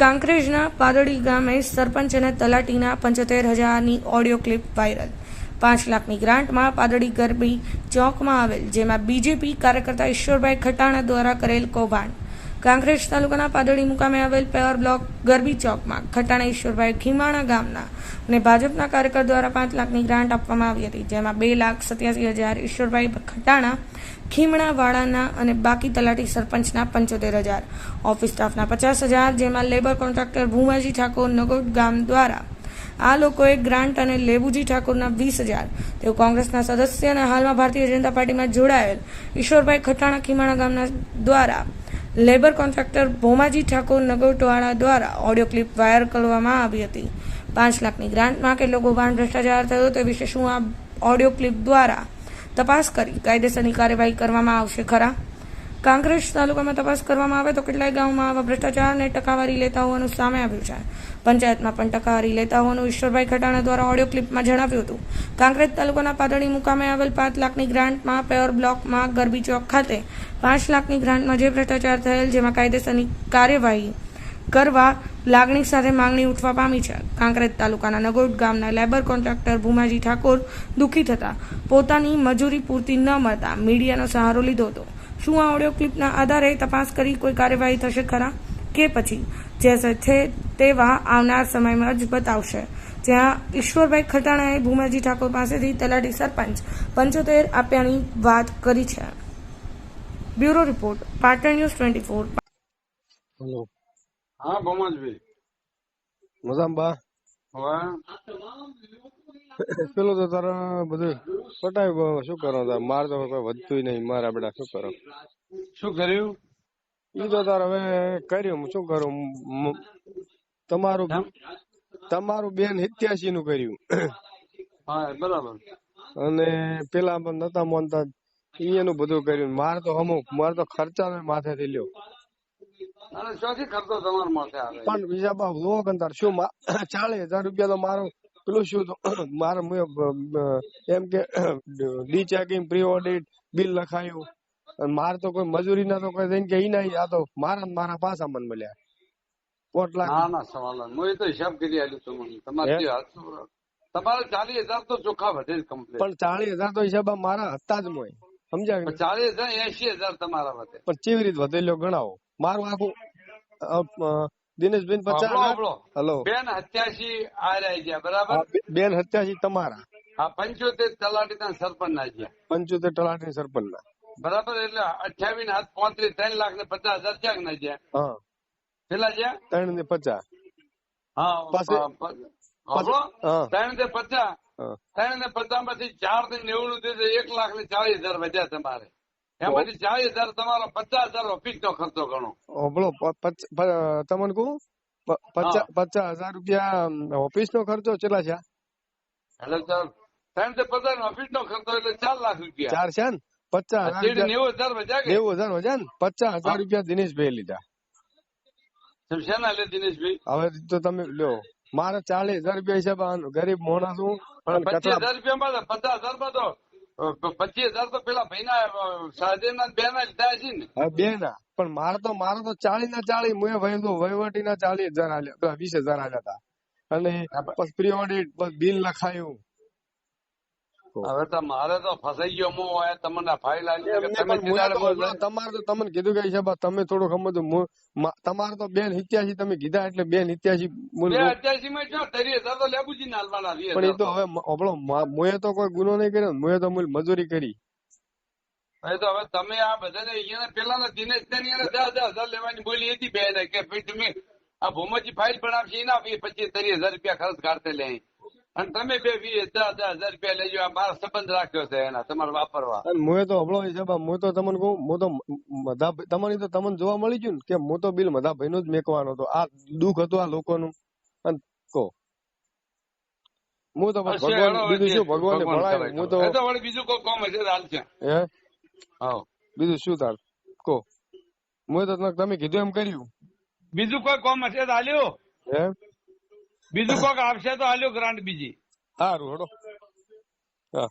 કાંકરેજના પાદડી ગામે સરપંચ અને તલાટીના પંચોતેર હજારની ઓડિયો ક્લિપ વાયરલ. પાંચ લાખની ગ્રાન્ટમાં પાદડી ગરબી ચોકમાં આવેલ, જેમાં બીજેપી કાર્યકર્તા ઈશ્વરભાઈ ખટાણા દ્વારા કરેલ કૌભાંડ. કાંકરેજ તાલુકાના પાદળી મુકામે આવેલ પેવર બ્લોક ગરબી ચોકમાં ખટાણા ઈશ્વરભાઈ ખીમાણા ગામના અને ભાજપના કાર્યકર દ્વારા પાંચ લાખની ગ્રાન્ટ આપવામાં આવી હતી, જેમાં બે લાખ સત્યાસી હજાર ઈશ્વરભાઈ ખટાણા ખીમણાવાડાના અને બાકી તલાટી સરપંચના પંચોતેર હજાર, ઓફિસ સ્ટાફના પચાસ હજાર, જેમાં લેબર કોન્ટ્રાક્ટર ભૂમાજી ઠાકોર નગોદ ગામ દ્વારા આ લોકોએ ગ્રાન્ટ અને લેબુજી ઠાકોરના વીસ હજાર, તેઓ કોંગ્રેસના સદસ્ય અને હાલમાં ભારતીય જનતા પાર્ટીમાં જોડાયેલ ઈશ્વરભાઈ ખટાણા ખીમાણા ગામના દ્વારા લેબર કોન્ટ્રાક્ટર ભોમાજી ઠાકોર નગોટવાળા દ્વારા ઓડિયો ક્લિપ વાયર કરવામાં આવી હતી. પાંચ લાખની ગ્રાન્ટમાં કેટલો કૌભાંડ ભ્રષ્ટાચાર થયો તે વિશે શું આ ઓડિયો ક્લિપ દ્વારા તપાસ કરી કાયદેસરની કાર્યવાહી કરવામાં આવશે ખરા? કાંકરેજ તાલુકામાં તપાસ કરવામાં આવે તો કેટલાય ગામમાં આવા ભ્રષ્ટાચારને ટકાવારી લેતા હોવાનું સામે આવ્યું છે. પંચાયતમાં પણ ટકાવારી લેતા હોવાનું ઈશ્વરભાઈ ખટાણા દ્વારા ઓડિયો ક્લિપમાં જણાવ્યું હતું. કાંકરેજ તાલુકાના પાદળી મુકામે આવેલ પાંચ લાખની ગ્રાન્ટમાં પેવર બ્લોકમાં ગરબી ચોક ખાતે પાંચ લાખની ગ્રાન્ટમાં જે ભ્રષ્ટાચાર થયેલ જેમાં કાયદેસરની કાર્યવાહી કરવા લાગણી સાથે માંગણી ઉઠવા પામી છે. કાંકરેજ તાલુકાના નગોટ ગામના લેબર કોન્ટ્રાક્ટર ભૂમાજી ઠાકોર દુઃખી થતા પોતાની મજૂરી પૂરતી ન મળતા મીડિયાનો સહારો લીધો હતો. શું આ ઓડિયો ક્લિપના આધારે તપાસ કરી કોઈ કાર્યવાહી થશે ખરા? કે પછી? જે છે તેવા આવનાર સમયમાં જ બતાવશે. જ્યાં ઈશ્વરભાઈ ખટાણાએ ભૂમાજી ઠાકોર પાસેથી તલાટી સરપંચ પંચોતેર આપ્યાની વાત કરી છે. Bureau report Patan news twenty four. Hello. હા ભમાજભાઈ. મજામાં બા? પેલું તો તારા બધું પટાયું શું કરો તાર? માર તો કોઈ વધતું નહીં. મારા બેટા શું કરો? શું કર્યું? ઈ તો તાર હવે કર્યું. શું કરું? તમારું તમારું બેન હિત્યાસી નું કર્યું. હા બરાબર. અને પેલા પણ નતા માનતા. ઈ એનું બધું કર્યું. માર તો અમુક માર તો ખર્ચા માથે થી લ્યો પણ બીજા બાપ લો કંતાર શું ચાલીસ હજાર રૂપિયા તો મારું પેલું શું તો મારે એમ કે D checking pre audit bill લખાયું. મારે તો કોઈ મજૂરી ના તો કોઈ થઈને કે ઈ નહીં આ તો મારા મારા પાછા મને મળ્યા. પોટલા ના ના સવાલ હું એ તો હિસાબ કરી આલ્યું તમને તમારે તમારે ચાલીસ હજાર તો ચોખ્ખા વધે કમ્પ્લીટ પણ ચાલીસ હજાર તો હિસાબ મારા હતા જ મોય સમજાય ચાલીસ હજાર એસી હજાર તમારા વધે. પણ કેવી રીતે વધેલો ગણાવો? મારું આખું દિનેશબેન પચાસ હલો. બેન હત્યાસી આ રહી ગયા બરાબર? બેન હત્યાસી તમારા. હા પંચોતેર તલાટી સરપંચ ના ગયા પંચોતેર તલાટી સરપંચ ના બરાબર એટલે અઠ્યાવીસ ને હાથ પોત્રીસ ત્રણ લાખ ને પચાસ હજાર ક્યાંક ના ગયા હા. પેલા ગયા ત્રણ ને પચાસ. હા ત્રણ ને પચાસ. ત્રણ ને પચાસમાંથી ચારથી નેવું થયું દીધું એક લાખ ને ચાલીસ હજાર વધ્યા તમારે. એમાંથી ચાલીસ હજાર તમારો પચાસ હજાર ઓફિસ નો ખર્ચો ગણો. ઓબળો તમને કહું? પચાસ હજાર રૂપિયા ઓફિસ નો ખર્ચો કેટલા છે એટલે ચાલ ત્રણ પચાસ ઓફિસ નો ખર્ચો એટલે ચાર લાખ રૂપિયા. ચાર છે ને? પચાસ હજાર નેવું હજાર વધ્યા નેવું હજાર ને? પચાસ હજાર. રૂપિયા દિનેશભાઈ લીધા. શેના લે દિનેશભાઈ? હવે તો તમે લ્યો મારા ચાલીસ હજાર રૂપિયા હિસાબ ગરીબ મોણા છું પચીસ હજાર રૂપિયા પચાસ હજારમાં તો પચીસ હજાર તો પેલા ભાઈ ના સાહેબ ના બે ના લીધા છે ને? બે ના પણ મારે તો મારે તો ચાલીસ ના ચાલીસ મુએ ભાઈ તો વહીવટી ના ચાલીસ હજાર હાલ્યા વીસ હજાર હાલ્યા હતા અને પ્રી ઓડિટ બિલ લખાયું હવે તો મારે તો ફસાઈ ગયો હું તમને ફાઇલ તમારે તો તમને કીધું કે છે તમે થોડું સમજો તમારે તો બેન હિત્યાસી તમે કીધા એટલે બેન હિત્યાસી બે માં છો તરી તો લેબુજી નાલવાના પણ એ તો. હવે આપણો મુએ તો કોઈ ગુનો નહીં કર્યો. મુએ તો મૂળ મજૂરી કરી. તો હવે તમે આ બધાને અહીંયા પેલા દિનેશ ને અહીંયા દસ દસ હજાર લેવાની બોલી હતી બે ને કે ભાઈ તમે આ ભૂમજી ફાઇલ બનાવશે એના પચીસ ત્રીસ હજાર રૂપિયા ખર્ચ કાઢતે લે અને તમે બે વીસ દસ દસ હજાર રૂપિયા લેજો આ મારા સંબંધ રાખ્યો છે એના તમારે વાપરવા. અને હું તો હબળો હિસાબ હું તો તમને કહું હું તો મધા તમારી તો તમને જોવા મળી ગયું ને કે હું તો બિલ મધા ભાઈ નું જ મેકવાનો હતો. આ દુઃખ હતું આ લોકોનું. અને કહો. હું તો ભગવાન બીજું શું ભગવાન ભણાય હું તો બીજું કોઈ કોમ હશે હાલ છે. હે? હા બીજું શું તાર? કહો. હું તો તમે કીધું એમ કર્યું. બીજું કોઈ કોમ હશે હાલ્યો. હે? બીજું કોક આપશે તો હાલ્યો ગ્રાન્ટ બીજી. સારું હેડો. હા.